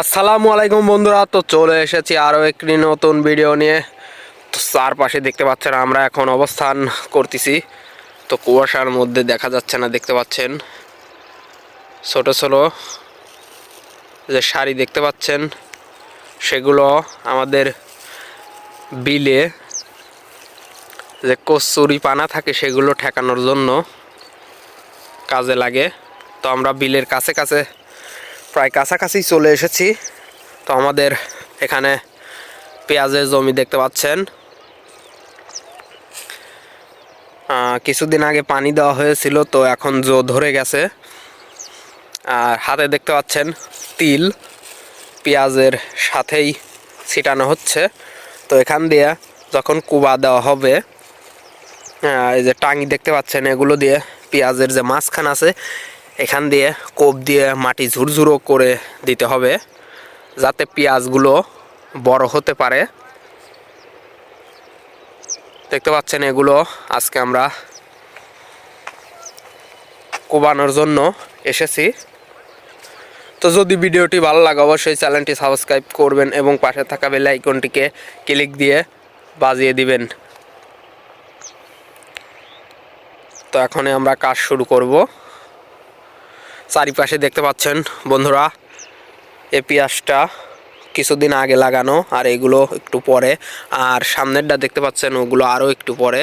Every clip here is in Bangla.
আসসালামু আলাইকুম বন্ধুরা, তো চলে এসেছি আরও একটি নতুন ভিডিও নিয়ে। তো চারপাশে দেখতে পাচ্ছেন আমরা এখন অবস্থান করতেছি। তো কুয়াশার মধ্যে দেখা যাচ্ছে না, দেখতে পাচ্ছেন। ছোট ছোট যে শাড়ি দেখতে পাচ্ছেন, সেগুলো আমাদের বিলে যে কস্তুরি পানা থাকে, সেগুলো ঠেকানোর জন্য কাজে লাগে। তো আমরা বিলের কাছে কাছে প্রায় কাছাকাছি চলে এসেছি। তো আমাদের এখানে পেঁয়াজের জমি দেখতে পাচ্ছেন। কিছুদিন আগে পানি দেওয়া হয়েছিল, তো এখন জো ধরে গেছে। আর হাতে দেখতে পাচ্ছেন তিল। পেঁয়াজের সাথেই ছিটানো হচ্ছে। তো এখান দিয়ে যখন কুবা দেওয়া হবে এই যে টাঙি দেখতে পাচ্ছেন, এগুলো দিয়ে পেঁয়াজের যে মাঝখান আছে এখান দিয়ে কোপ দিয়ে মাটি ঝুরঝুরো করে দিতে হবে যাতে পেঁয়াজগুলো বড় হতে পারে। দেখতে পাচ্ছেন এগুলো আজকে আমরা কোবানোর জন্য এসেছি। তো যদি ভিডিওটি ভালো লাগে, অবশ্যই চ্যানেলটি সাবস্ক্রাইব করবেন এবং পাশে থাকা বেল আইকনটিকে ক্লিক দিয়ে বাজিয়ে দিবেন। তো এখন আমরা কাজ শুরু করব। চারিপাশে দেখতে পাচ্ছেন বন্ধুরা, এ পেঁয়াজটা কিছুদিন আগে লাগানো আর এগুলো একটু পরে, আর সামনেরটা দেখতে পাচ্ছেন ওগুলো আরও একটু পরে,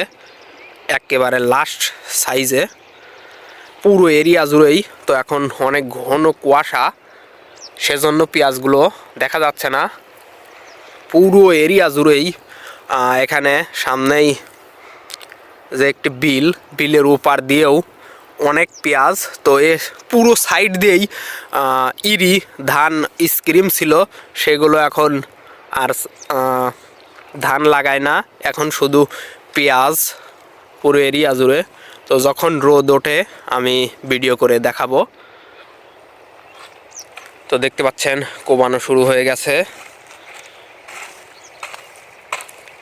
একেবারে লাস্ট সাইজে পুরো এরিয়া জুড়েই তো এখন অনেক ঘন কুয়াশা, সেজন্য পেঁয়াজগুলো দেখা যাচ্ছে না। পুরো এরিয়া জুড়েই এখানে সামনেই যে একটি বিল, বিলের ওপার দিয়েও অনেক পেঁয়াজ, তো এ পুরো সাইড দিয়েই ইরি, ধান স্ক্রিম ছিল। সেগুলো এখন আর ধান লাগায় না। এখন শুধু পেঁয়াজ, পুরো এরিয়া জুড়ে তো যখন রোদ ওঠে, আমি ভিডিও করে দেখাবো। তো দেখতে পাচ্ছেন, কোবানো শুরু হয়ে গেছে।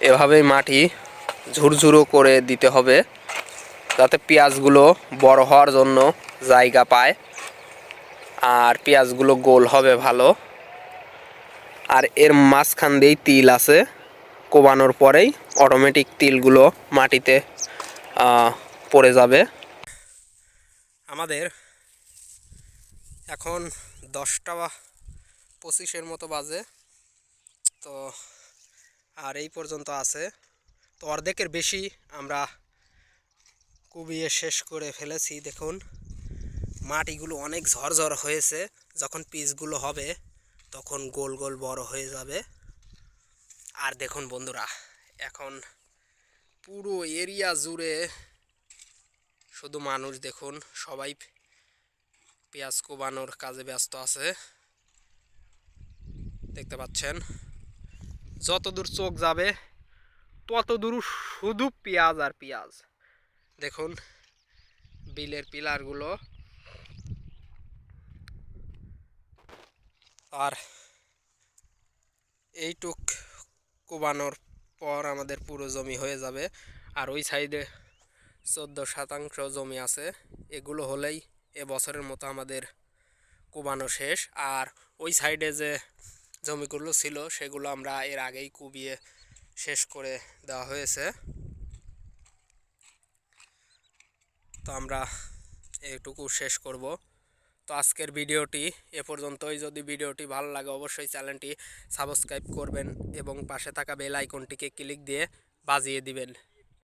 এভাবেই মাটি ঝুরঝুরো করে দিতে হবে। যাতে পেঁয়াজগুলো বড় হওয়ার জন্য জায়গা পায়। আর পেঁয়াজগুলো গোল হবে ভালো। আর এর মাঝখান দিয়েই তিল আছে। কোবানোর পরেই অটোমেটিক তিলগুলো মাটিতে পড়ে যাবে। আমাদের এখন দশটা বা পঁচিশের মতো বাজে। তো, আর এই পর্যন্ত আছে। তো অর্ধেকের বেশি আমরা কুবিয়ে শেষ করে ফেলেছি, দেখুন। মাটিগুলো অনেক ঝরঝর হয়েছে, যখন পিসগুলো হবে, তখন গোল গোল বড় হয়ে যাবে। আর দেখুন বন্ধুরা, এখন পুরো এরিয়া জুড়ে শুধু মানুষ, দেখুন, সবাই পেঁয়াজ কোবানোর কাজে ব্যস্ত আছে। দেখতে পাচ্ছেন, যতদূর চোখ যাবে তত দূর শুধু পেঁয়াজ আর পেঁয়াজ। দেখুন, বিলের পিলারগুলো। আর এইটুক কোবানোর পর আমাদের পুরো জমি হয়ে যাবে। আর ওই সাইডে চোদ্দ শতাংশ জমি আছে। এগুলো হলেই এ বছরের মতো আমাদের কোবানো শেষ। আর ওই সাইডে যে জমিগুলো ছিল, সেগুলো আমরা এর আগেই কুবিয়ে শেষ করে দেওয়া হয়েছে। তো আমরা এটুকু শেষ করব। তো আজকের ভিডিওটি এ পর্যন্তই। যদি ভিডিওটি ভালো লাগে, অবশ্যই চ্যানেলটি সাবস্ক্রাইব করবেন এবং পাশে থাকা বেল আইকনটিকে ক্লিক দিয়ে বাজিয়ে দিবেন।